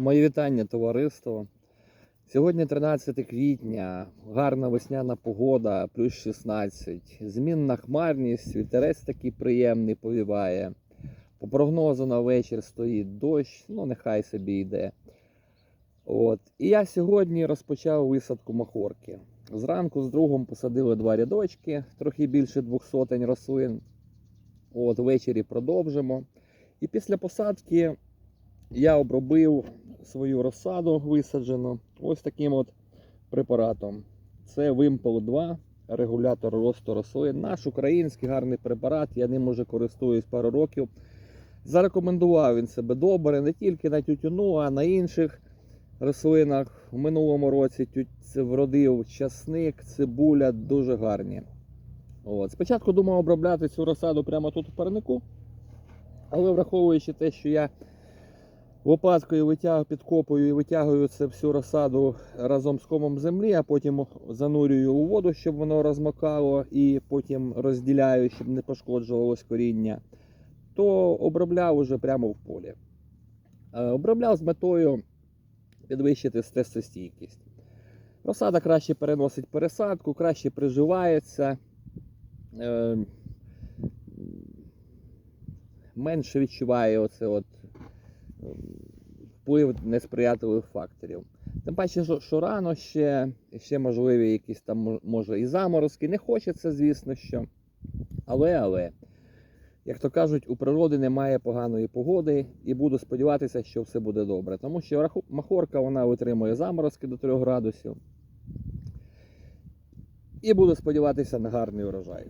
Мої вітання, товариство. Сьогодні 13 квітня, гарна весняна погода, плюс 16. Змінна хмарність, вітерець такий приємний повіває. По прогнозу на вечір стоїть дощ, ну нехай собі йде. От. І я сьогодні розпочав висадку махорки. Зранку з другом посадили два рядочки, трохи більше двох сотень рослин. От, ввечері продовжимо. І після посадки я обробив свою розсаду висаджену ось таким от препаратом. Це Вимпел 2, регулятор росту рослин. Наш український гарний препарат, я ним уже користуюсь пару років. Зарекомендував він себе добре не тільки на тютюну, а на інших рослинах. В минулому році вродив часник, цибуля дуже гарні. От. Спочатку думав обробляти цю розсаду прямо тут у парнику, але враховуючи те, що я лопаткою витягую, підкопую і витягую це всю розсаду разом з комом землі, а потім занурюю у воду, щоб воно розмокало, і потім розділяю, щоб не пошкоджувалось коріння, то обробляв уже прямо в полі. Е, Обробляв з метою підвищити стресостійкість. Розсада краще переносить пересадку, краще приживається. е, Менше відчуває оце от ем, вплив несприятливих факторів. Тим паче, що, рано ще, ще можливі якісь там може і заморозки. Не хочеться, звісно, що. Але, але, як то кажуть, у природи немає поганої погоди, і буду сподіватися, що все буде добре. Тому що махорка вона витримує заморозки до 3 градусів. І буду сподіватися на гарний урожай.